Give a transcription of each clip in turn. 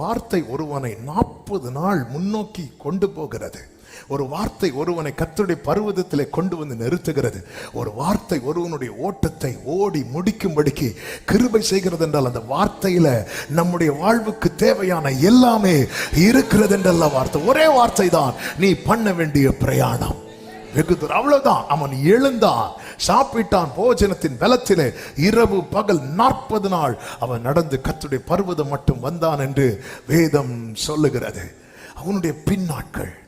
வார்த்தை ஒருவனை நாற்பது நாள் முன்னோக்கி கொண்டு போகிறது. ஒரு வார்த்தை ஒருவனை கத்தருடைய பருவதத்தில் கொண்டு வந்து நிறுத்துகிறது. ஒரு வார்த்தை ஒருவனுடைய ஓட்டத்தை ஓடி முடிக்கும்படிக்கு கிருபை செய்கிறது என்றால் அந்த வார்த்தையில நம்முடைய வாழ்வுக்கு தேவையான எல்லாமே இருக்கிறது என்றல்ல வார்த்தை. ஒரே வார்த்தை தான் நீ பண்ண வேண்டிய பிரயாணம். வெகு தூரம் அவ்வளவுதான். அவன் எழுந்தான். சாப்பிட்டான் போஜனத்தின் பலத்திலே. இரவு பகல் நாற்பது நாள் அவன் நடந்து கத்துடைய பருவதம் மட்டும் வந்தான் என்று வேதம் சொல்லுகிறது. அவனுடைய பின்னாட்கள்.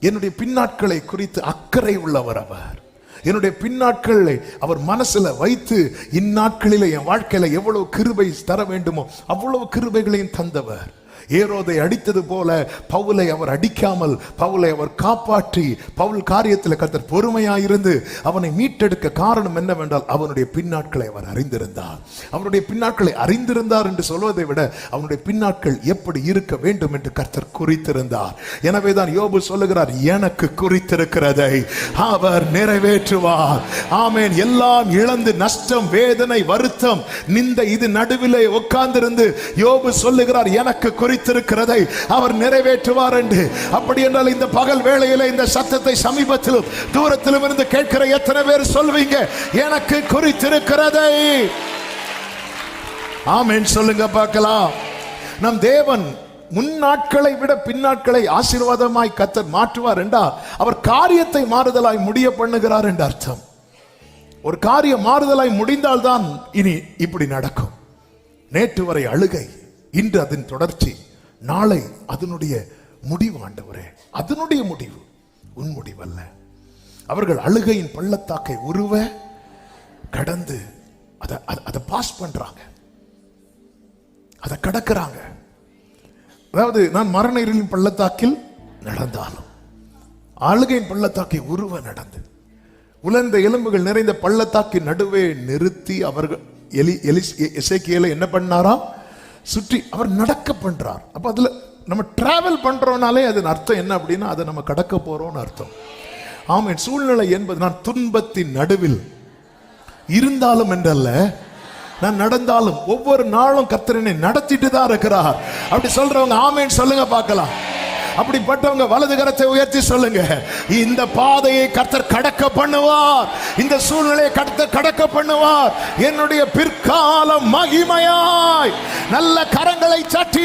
என்னுடைய பின்னாட்களை குறித்து அக்கறை உள்ளவர் அவர். என்னுடைய பின்னாட்களை அவர் மனசுல வைத்து இந்நாட்களிலே என் வாழ்க்கையில எவ்வளவு கிருபை தர வேண்டுமோ அவ்வளவு கிருபைகளையும் தந்தவர். ஏரோதை அடித்தது போல பவுலை அவர் அடிக்காமல் பவுலை அவர் காப்பாற்றி பவுல் காரியத்தில் கத்தர் பொறுமையாயிருந்து அவனை மீட்டெடுக்க காரணம் என்னவென்றால் அவனுடைய பின்னாட்களை அவர் அறிந்திருந்தார். அவனுடைய பின்னாட்களை அறிந்திருந்தார் என்று சொல்வதை விட அவனுடைய பின்னாட்கள் எப்படி இருக்க வேண்டும் என்று கர்த்தர் குறித்திருந்தார். எனவே தான் யோபு சொல்லுகிறார் எனக்கு குறித்திருக்கிறதை அவர் நிறைவேற்றுவார். ஆமேன். எல்லாம் இழந்து நஷ்டம் வேதனை வருத்தம் நிந்த இது நடுவிலே உட்கார்ந்திருந்து யோபு சொல்லுகிறார் எனக்கு குறி குறித்திருக்கிறதை அவர் நிறைவேற்றுவார் என்று. அப்படி என்றால் இந்த பகல் வேளையில இந்த சத்தத்தை சமீபத்திலும் தூரத்திலும் இருந்து கேட்கிற எத்தனை பேர் சொல்வீங்க? எனக்கு குறித்திருக்கிறதை. ஆமேன். சொல்லுங்க பார்க்கலாம். நம் தேவன் முன்னாட்களை விட பின்னாட்களை ஆசீர்வாதமாய் கத்தர் மாற்றுவார் என்றார் அவர் காரியத்தை மாறுதலாய் முடிய பண்ணுகிறார் என்று அர்த்தம். ஒரு காரியம் மாறுதலாய் முடிந்தால்தான் இனி இப்படி நடக்கும். நேற்று வரை அழுகை. இன்று அதன் தொடர்ச்சி நாளை அதனுடைய முடிவு ஆண்டவரே அதனுடைய முடிவு உன் முடிவல்ல. அவர்கள் அழுகையின் பள்ளத்தாக்கை உருவ கடந்து அதை அதை- பாஸ் பண்றாங்க. அதை கடக்கிறாங்க. அதாவது நான் மரண இருளின் பள்ளத்தாக்கில் நடந்தாலும் ஆளுகையின் பள்ளத்தாக்கை உருவ நடந்து உலர்ந்த எலும்புகள் நிறைந்த பள்ளத்தாக்கின் நடுவே நிறுத்தி அவர்கள் எலி எலி எசேக்கியேலை என்ன பண்ணாராம்? சுற்றி அவர் நடக்க பண்ணுறார் அப்போ அதில் நம்ம ட்ராவல் பண்ணுறோனாலே அதன் அர்த்தம் என்ன அப்படின்னா அதை நம்ம கடக்க போகிறோம்னு அர்த்தம். ஆமாம் சூழ்நிலை என்பது நான் துன்பத்தின் நடுவில் இருந்தாலும் என்றல்ல நான் நடந்தாலும் ஒவ்வொரு நாளும் கத்திரனை நடத்திட்டு தான் இருக்கிறார். அப்படி சொல்றவங்க ஆமேன்னு சொல்லுங்க பார்க்கலாம். அப்படிப்பட்டவங்க வலது கரத்தை உயர்த்தி சொல்லுங்க. இந்த பாதையை கர்த்தர் கடக்க பண்ணுவார். இந்த சூழ்நிலையை கர்த்தர் கடக்க பண்ணுவார். என்னுடைய பிற்காலம் மகிமையாய் நல்ல கரங்களை சட்டி